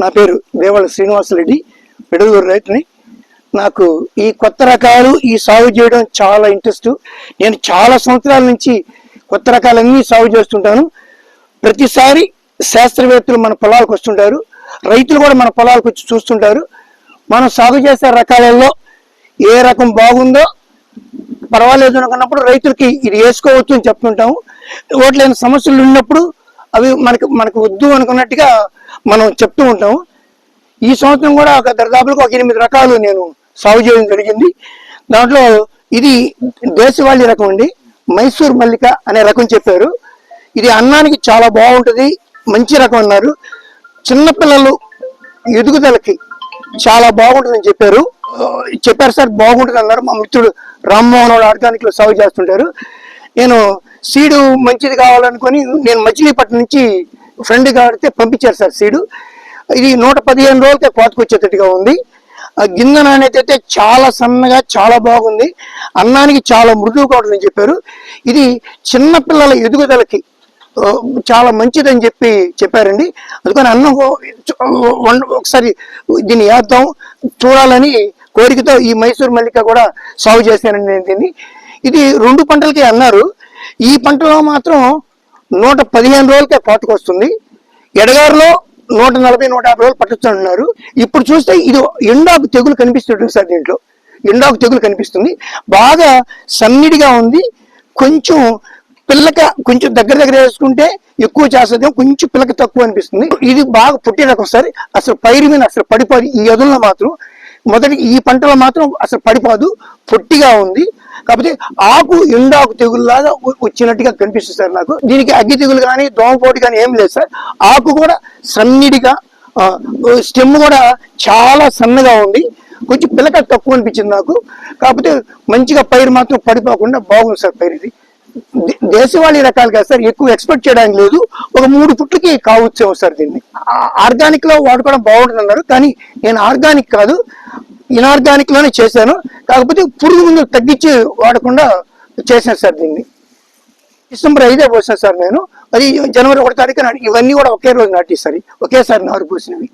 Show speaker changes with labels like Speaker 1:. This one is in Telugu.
Speaker 1: నా పేరు దేవాళ్ళ శ్రీనివాసరెడ్డి పెడదూరు రైతుని. నాకు ఈ కొత్త రకాలు ఈ సాగు చేయడం చాలా ఇంట్రెస్ట్ నేను చాలా సంవత్సరాల నుంచి కొత్త రకాలన్నీ సాగు చేస్తుంటాను. ప్రతిసారి శాస్త్రవేత్తలు మన పొలాలకు వస్తుంటారు. రైతులు కూడా మన పొలాలకు వచ్చి చూస్తుంటారు. మనం సాగు చేసే రకాలలో ఏ రకం బాగుందో పర్వాలేదు అనుకున్నప్పుడు రైతులకి ఇది వేసుకోవచ్చు అని చెప్తుంటాము. ఓట్లేని సమస్యలు ఉన్నప్పుడు అవి మనకు మనకు వద్దు అనుకున్నట్టుగా మనం చెప్తూ ఉంటాము ఈ సంవత్సరం కూడా ఒక దరిదాపులకు ఒక ఎనిమిది రకాలు నేను సాగు చేయడం జరిగింది. దాంట్లో ఇది దేశవాళీ రకం అండి. మైసూర్ మల్లిక అనే రకం చెప్పారు. ఇది అన్నానికి చాలా బాగుంటుంది. మంచి రకం అన్నారు. చిన్నపిల్లలు ఎదుగుదలకి చాలా బాగుంటుందని చెప్పారు. చెప్పారు సార్ బాగుంటుంది అన్నారు. మా మిత్రుడు రామ్మోహన్ ఆర్గానిక్లో ఆర్గానిక్లో సాగు చేస్తుంటారు. నేను సీడు మంచిది కావాలనుకొని నేను మచిలీపట్నం నుంచి ఫ్రెండ్ కాడితే పంపించారు సార్ సీడు. ఇది నూట పదిహేను రోజులకే కోతకొచ్చేటట్టుగా ఉంది. ఆ గింజ నాణ్యత చాలా సన్నగా చాలా బాగుంది. అన్నానికి చాలా మృదువు కావడం చెప్పారు. ఇది చిన్నపిల్లల ఎదుగుదలకి చాలా మంచిదని చెప్పి చెప్పారండి. అందుకని అన్నం ఒకసారి దీన్ని వేద్దాం చూడాలని కోరికతో ఈ మైసూర్ మల్లిక కూడా సాగు చేశానండి నేను దీన్ని. ఇది రెండు పంటలకి అన్నారు. ఈ పంటలో మాత్రం నూట పదిహేను రోజులకే కోతకు వస్తుంది. ఎడగారులో నూట నలభై నూట యాభై రోజులు పట్టొచ్చు ఇప్పుడు చూస్తే ఇది ఎండాకు తెగులు కనిపిస్తుంటుంది సార్ దీంట్లో. ఎండాకు తెగులు కనిపిస్తుంది. బాగా సన్నిడిగా ఉంది. కొంచెం పిల్లక కొంచెం దగ్గర దగ్గర వేసుకుంటే ఎక్కువ చేస్తుంది కొంచెం పిల్లక తక్కువ అనిపిస్తుంది. ఇది బాగా పుట్టిన రకం సార్. అసలు పైరు మీద అసలు పడిపోదు. ఈ ఎదుల్లో మాత్రం మొదటి ఈ పంటలో మాత్రం అసలు పడిపోదు. పొట్టిగా ఉంది. కాకపోతే ఆకు ఇందాకు తెగుల్లాగా వచ్చినట్టుగా కనిపిస్తుంది సార్ నాకు. దీనికి అగ్గి తెగులు కానీ దోమపోటు కానీ ఏం లేదు సార్. ఆకు కూడా సన్నిడిగా స్టెమ్ కూడా చాలా సన్నగా ఉంది. కొంచెం పిల్లక తక్కువ అనిపించింది నాకు. కాకపోతే మంచిగా పైరు మాత్రం పడిపోకుండా బాగుంది సార్ పైరు ఇది. దే- దేశవాళీ రకాలు కాదు సార్. ఎక్కువ ఎక్స్పెక్ట్ చేయడానికి లేదు. ఒక మూడు పుట్లకి కావచ్చు సార్ దీన్ని. ఆర్గానిక్లో వాడుకోవడం బాగుంటుంది అన్నారు కానీ నేను ఆర్గానిక్ కాదు. ఇనార్గానిక్లోనే చేశాను. కాకపోతే పురుగు ముందు తగ్గించి వాడకుండా చేశాను సార్ దీన్ని. డిసెంబర్ ఐదే పోసాను సార్ నేను. అది జనవరి ఒకటి తారీఖు నాటి ఇవన్నీ కూడా ఒకే రోజు నాటి సార్. ఒకేసారి నారు పోసినవి.